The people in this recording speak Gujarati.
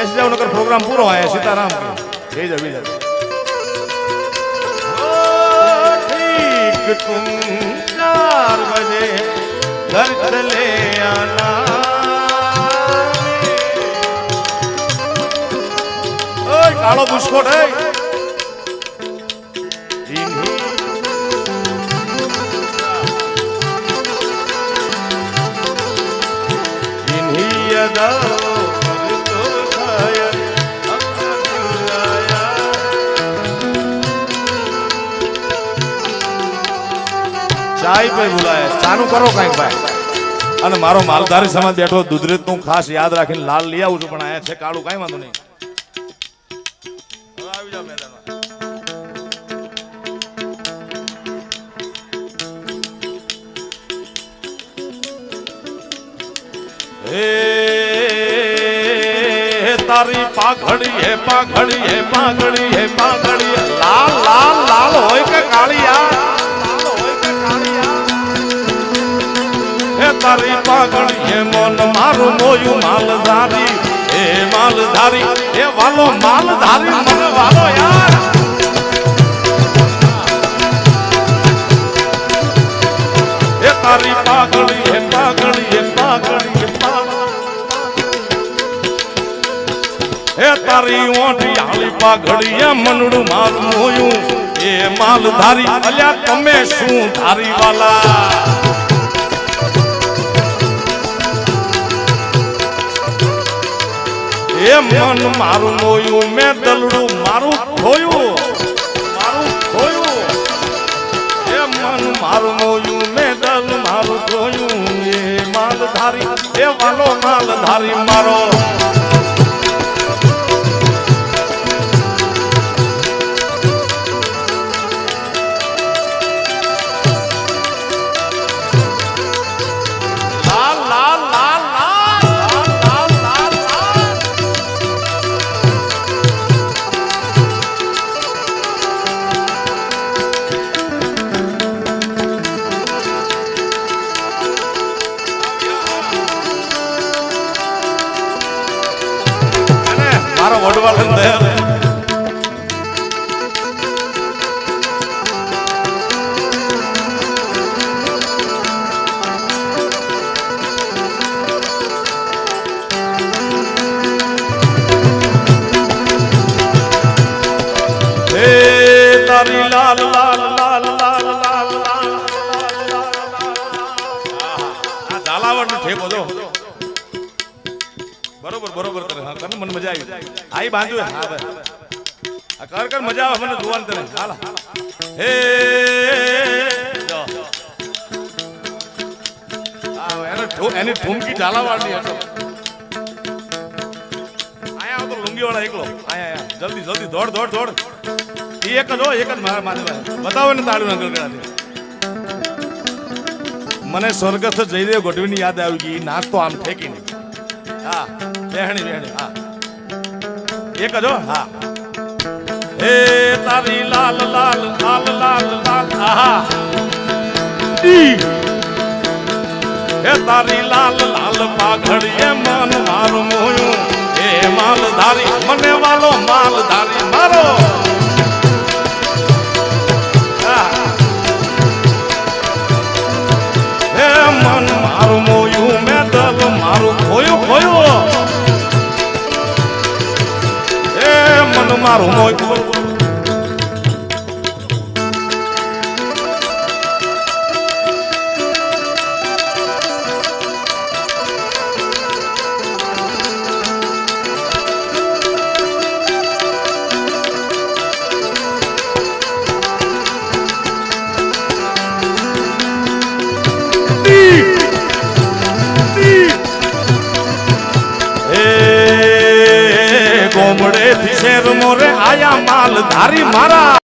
બેસી જાવ નકર પ્રોગ્રામ પૂરો આયા સીતારામ જઈ જાવ બીજા ઠીક તું ચાર બજે ઘર ચલે આના. કાળો બુસ્કોટ હે ઇન્હી પે બોલાય. ચાનું કરો કંઈક ભાઈ. અને મારો માલધારી સમાજ બેઠો દુધરેજનું ખાસ યાદ રાખીને લાલ લઈ આવું છું, પણ આયા છે કાળું, કઈ વાંધો નહીં. હે તારી પાઘડી હે પાઘડી હે પાઘડી હે પાઘડી. લાલ લાલ લાલ હોય કે કાળિયા? લાલ હોય કે કાળિયા? તારી પાઘડી હે મન મારું મોયું માલધારી, હે માલધારી, હે વાલો માલધારી મને વાલો યાર. હે તારી પાઘડી હે પાઘડી હે પાઘડી હે તારી ઓઠી આળી પાઘડી એ મનડું મારું મોયું એ માલધારી, અલ્યા તમે શું ધારી વાલા એ મન મારું મોયું, મેં દલડું મારું ખોયું. મારું ખોયું. એ મન મારું મોયું, મેં દલ મારું ખોયું. એ માલધારી, એ વાલો માલધારી મારો. મારો વડવાલ મને મજા આવી. આઈ બાંધુ હા, ભાઈ. કર કર, મજા આવે, મને જોવાનું તને હાલ. હે. એનો ઠુમકી ઝાલાવાડની હતો આયા આવો તો લુંગીવાળા એકલો. આયા જલ્દી જલ્દી, દોડ દોડ દોડ. એ એક જ હો એક જ મારા માથે બતાવો ને તાળું નકલ કરાતી મને સ્વર્ગસ્થ જયદેવ ગઢવીની યાદ આવી ગઈ. ઈ નાચતો આમ ફેંકીને હા, બેહણી બેહણી, હા. એક જ હો? હા. તારી લાલ લાલ લાલ લાલ લાલ, આહા. ઈ. હે તારી લાલ લાલ પાઘડીએ મન મારું મોયું. હે માલધારી, મને વાલો માલધારી મારો. મારું મોયું શેર મોરે આયા માલ ધારી મારા.